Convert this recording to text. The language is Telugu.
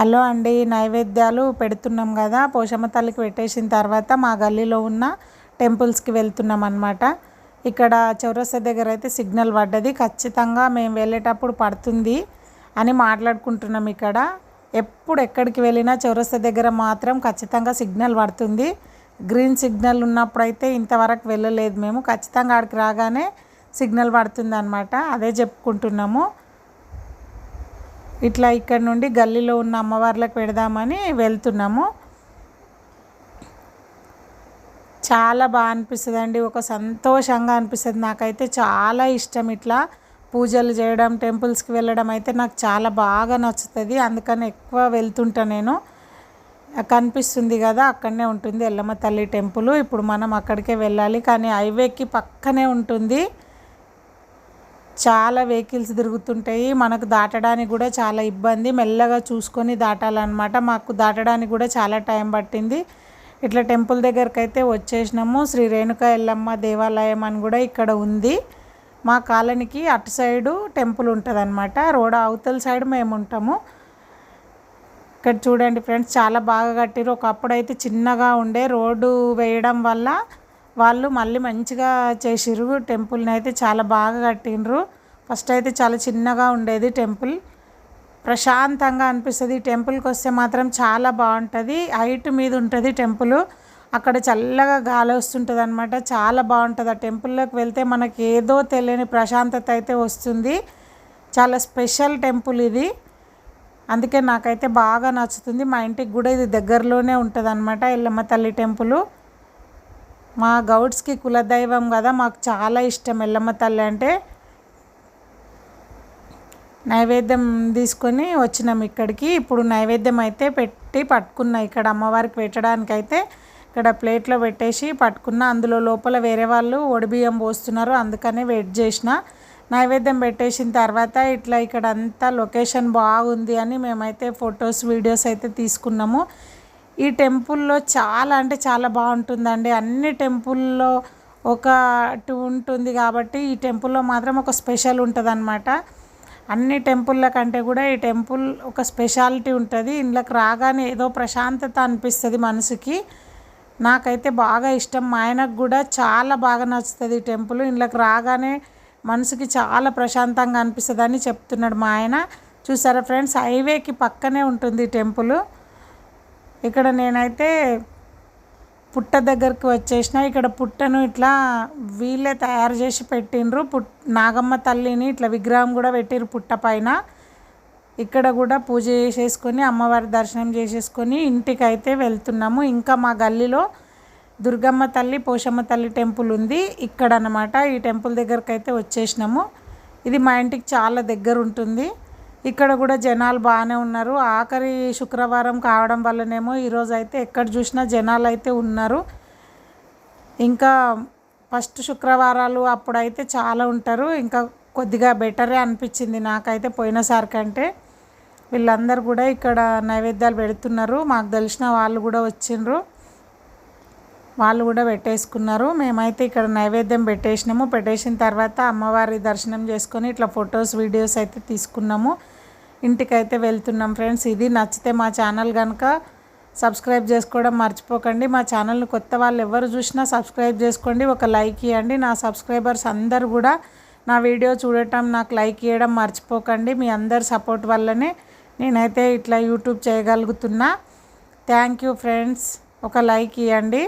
హలో అండి నైవేద్యాలు పెడుతున్నాం కదా. పోషమ్మ తల్లికి పెట్టేసిన తర్వాత మా గల్లీలో ఉన్న టెంపుల్స్కి వెళ్తున్నాం అనమాట ఇక్కడ చౌరస్తా దగ్గర అయితే సిగ్నల్ పడ్డది. ఖచ్చితంగా మేము వెళ్ళేటప్పుడు పడుతుంది అని మాట్లాడుకుంటున్నాం ఇక్కడ. ఎప్పుడు ఎక్కడికి వెళ్ళినా చౌరస్తా దగ్గర మాత్రం ఖచ్చితంగా సిగ్నల్ పడుతుంది. గ్రీన్ సిగ్నల్ ఉన్నప్పుడైతే ఇంతవరకు వెళ్ళలేదు మేము. ఖచ్చితంగా అక్కడికి రాగానే సిగ్నల్ పడుతుంది అనమాట అదే చెప్పుకుంటున్నాము. ఇట్లా ఇక్కడ నుండి గల్లీలో ఉన్న అమ్మవార్లకు పెడదామని వెళ్తున్నాము. చాలా బాగా అనిపిస్తుంది అండి ఒక సంతోషంగా అనిపిస్తుంది. నాకైతే చాలా ఇష్టం ఇట్లా పూజలు చేయడం టెంపుల్స్కి వెళ్ళడం అయితే నాకు చాలా బాగా నచ్చుతుంది. అందుకని ఎక్కువ వెళ్తుంటా నేను. కనిపిస్తుంది కదా అక్కడనే ఉంటుంది ఎల్లమ్మ తల్లి టెంపుల్. ఇప్పుడు మనం అక్కడికే వెళ్ళాలి. కానీ హైవేకి పక్కనే ఉంటుంది. చాలా వెహికల్స్ తిరుగుతుంటాయి. మనకు దాటడానికి కూడా చాలా ఇబ్బంది. మెల్లగా చూసుకొని దాటాలన్నమాట. మాకు దాటడానికి కూడా చాలా టైం పట్టింది. ఇట్లా టెంపుల్ దగ్గరకు అయితే వచ్చేసినాము. శ్రీ రేణుక ఎల్లమ్మ దేవాలయం అని కూడా ఇక్కడ ఉంది. మా కాలనీకి అటు సైడు టెంపుల్ ఉంటుంది అనమాట రోడ్ అవతల సైడ్ మేము ఉంటాము. ఇక్కడ చూడండి ఫ్రెండ్స్ చాలా బాగా కట్టిరు ఒకప్పుడు అయితే చిన్నగా ఉండే రోడ్డు వేయడం వల్ల వాళ్ళు మళ్ళీ మంచిగా చేసిర్రు. టెంపుల్ని అయితే చాలా బాగా కట్టిండ్రు. ఫస్ట్ అయితే చాలా చిన్నగా ఉండేది టెంపుల్. ప్రశాంతంగా అనిపిస్తుంది. టెంపుల్కి వస్తే మాత్రం చాలా బాగుంటుంది. హైట్ మీద ఉంటుంది టెంపుల్. అక్కడ చల్లగా గాలి వస్తుంటుంది అనమాట చాలా బాగుంటుంది. ఆ టెంపుల్లోకి వెళ్తే మనకి ఏదో తెలియని ప్రశాంతత అయితే వస్తుంది. చాలా స్పెషల్ టెంపుల్ ఇది. అందుకే నాకైతే బాగా నచ్చుతుంది. మా ఇంటికి కూడా ఇది దగ్గరలోనే ఉంటుంది అనమాట ఎల్లమ్మ తల్లి టెంపుల్. మా గౌడ్స్కి కులదైవం కదా. మాకు చాలా ఇష్టం ఎల్లమ్మ తల్లి అంటే. నైవేద్యం తీసుకొని వచ్చినాం ఇక్కడికి. ఇప్పుడు నైవేద్యం అయితే పెట్టి పట్టుకున్నా ఇక్కడ అమ్మవారికి పెట్టడానికి అయితే ఇక్కడ ప్లేట్లో పెట్టేసి పట్టుకున్న. అందులో లోపల వేరే వాళ్ళు ఒడిబియ్యం పోస్తున్నారు అందుకనే వెయిట్ చేసిన. నైవేద్యం పెట్టేసిన తర్వాత ఇట్లా ఇక్కడ అంతా లొకేషన్ బాగుంది అని మేమైతే ఫొటోస్ వీడియోస్ అయితే తీసుకున్నాము. ఈ టెంపుల్లో చాలా అంటే చాలా బాగుంటుందండి. అన్ని టెంపుల్లో ఒకటి ఉంటుంది కాబట్టి ఈ టెంపుల్లో మాత్రం ఒక స్పెషల్ ఉంటుంది అన్ని టెంపుల్ల కంటే కూడా ఈ టెంపుల్ ఒక స్పెషాలిటీ ఉంటుంది. ఇంట్లోకి రాగానే ఏదో ప్రశాంతత అనిపిస్తుంది మనసుకి. నాకైతే బాగా ఇష్టం. మా ఆయనకు కూడా చాలా బాగా నచ్చుతుంది ఈ టెంపుల్. ఇంట్లోకి రాగానే మనసుకి చాలా ప్రశాంతంగా అనిపిస్తుంది అని చెప్తున్నాడు మా ఆయన. చూసారా ఫ్రెండ్స్? హైవేకి పక్కనే ఉంటుంది ఈ టెంపుల్. ఇక్కడ నేనైతే పుట్ట దగ్గరికి వచ్చేసిన ఇక్కడ పుట్టను ఇట్లా వీళ్ళే తయారు చేసి పెట్టిండ్రు. పుట్ నాగమ్మ తల్లిని ఇట్లా విగ్రహం కూడా పెట్టిరు పుట్ట పైన. ఇక్కడ కూడా పూజ చేసేసుకొని అమ్మవారి దర్శనం చేసేసుకొని ఇంటికి అయితే వెళ్తున్నాము. ఇంకా మా గల్లీలో దుర్గమ్మ తల్లి పోషమ్మ తల్లి టెంపుల్ ఉంది. ఇక్కడ అనమాట ఈ టెంపుల్ దగ్గరకైతే అయితే వచ్చేసినాము. ఇది మా ఇంటికి చాలా దగ్గర ఉంటుంది. ఇక్కడ కూడా జనాలు బాగానే ఉన్నారు. ఆఖరి శుక్రవారం కావడం వల్లనేమో ఈరోజు అయితే ఎక్కడ చూసినా జనాలు అయితే ఉన్నారు. ఇంకా ఫస్ట్ శుక్రవారాలు అప్పుడైతే చాలా ఉంటారు. ఇంకా కొద్దిగా బెటరే అనిపించింది నాకైతే పోయినసారి కంటే. వీళ్ళందరూ కూడా ఇక్కడ నైవేద్యాలు పెడుతున్నారు. మాకు తెలిసిన వాళ్ళు కూడా వచ్చిండ్రు. వాళ్ళు కూడా పెట్టేసుకున్నారు. మేమైతే ఇక్కడ నైవేద్యం పెట్టేసినాము. పెట్టేసిన తర్వాత అమ్మవారి దర్శనం చేసుకొని ఇట్లా ఫొటోస్ వీడియోస్ అయితే తీసుకున్నాము. ఇంటికైతే వెళ్తున్నాం ఫ్రెండ్స్. ఇది నచ్చితే మా ఛానల్ కనుక సబ్స్క్రైబ్ చేసుకోవడం మర్చిపోకండి. మా ఛానల్ని కొత్త వాళ్ళు ఎవరు చూసినా సబ్స్క్రైబ్ చేసుకోండి. ఒక లైక్ ఇవ్వండి. నా సబ్స్క్రైబర్స్ అందరు కూడా నా వీడియో చూడటం నాకు లైక్ ఇవ్వడం మర్చిపోకండి. మీ అందరి సపోర్ట్ వల్లనే నేనైతే ఇట్లా యూట్యూబ్ చేయగలుగుతున్నా. Thank you friends. ఒక లైక్ ఇవ్వండి.